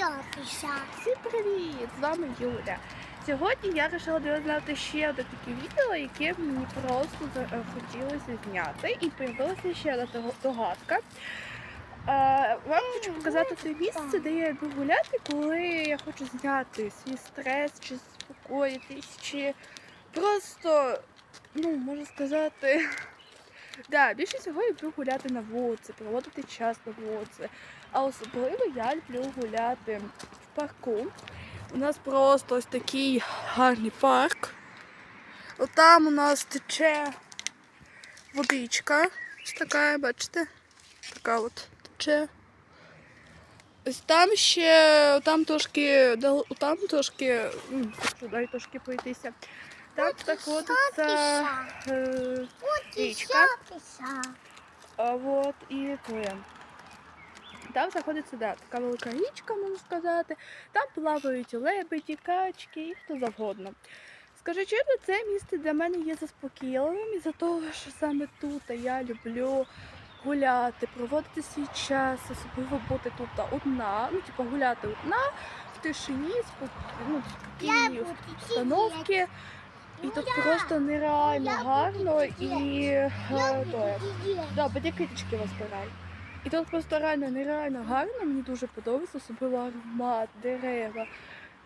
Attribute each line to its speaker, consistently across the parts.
Speaker 1: Всім привіт! З вами Юля. Сьогодні я вирішила дізнати ще одне таке відео, яке мені просто хотілося зняти. І з'явилася ще одна догадка. Е, Вам хочу показати те місце, де я йду гуляти, коли я хочу зняти свій стрес, чи заспокоїтись, чи просто, ну, можна сказати, да, більше всього я люблю гуляти на вулиці, проводити час на вулиці. А особливо я люблю гуляти в парку. У нас просто ось такий гарний парк. Отам у нас тече водичка. Ось така, бачите? Така от тече. Ось там ще, там трошки, там трошки, туди трошки пройтися. Там знаходиться е, Річка. А вот і твоє. Там знаходиться да, така велика річка, можна сказати. Там плавають лебеді, качки і хто завгодно. Скажу чесно, це місце для мене є заспокійливим із-за того, що саме тут я люблю гуляти, проводити свій час, особливо бути тут одна, ну типу гуляти одна в тишині, спок- ну, спокійній обстановці. І тут просто нереально гарно і то, Да, батьки квіточки вас. І тут просто реально нереально гарно, мені дуже подобається, особливо аромат, дерева,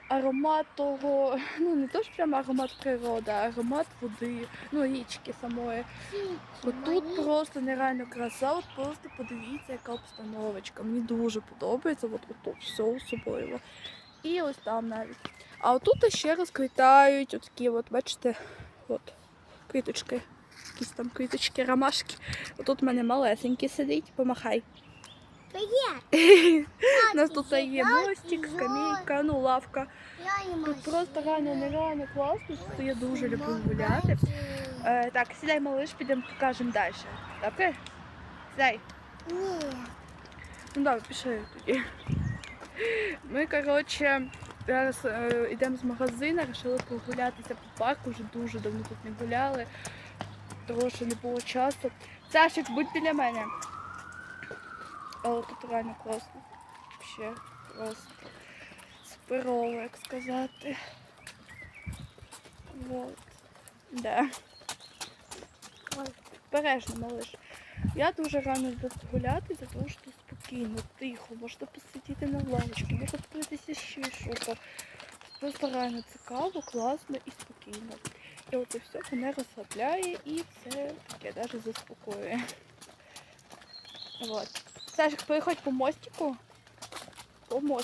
Speaker 1: аромат того, ну не то що прямо аромат природи, а аромат води, ну річки самої. Тут просто нереально краса, от просто подивіться, яка обстановочка. Мені дуже подобається, от тут все особливо. І ось там навіть. А отут ще розквітають отакі, от, бачите, от, квіточки. Якісь там квіточки, ромашки. Отут в мене малесенький сидить, помахай. У нас тут є мостик, скамейка, ну лавка. Тут просто реально нереально класно, тут я дуже люблю гуляти. Е, так, сідай, малиш, підемо покажемо далі. Добре? Сідай.
Speaker 2: Ні.
Speaker 1: Ну добре, пішли тоді. Ми, коротше, зараз е, йдемо з магазину, вирішили прогулятися по парку, вже дуже давно тут не гуляли, тому що не було часу. Сашик, будь біля мене. Але тут реально класно. Ще просто суперово, як сказати. Вот. Да.
Speaker 2: Ой.
Speaker 1: Бережно, малиш. Я дуже рано йду гуляти, за того, що тут спокійно, тихо, можна посидіти на лавочці, можна подивитися ще щось. Просто реально цікаво, класно і спокійно. І оце все мене розслабляє і це таке навіть заспокоює. Вот. Сашик, переходь по мостику. По мостику.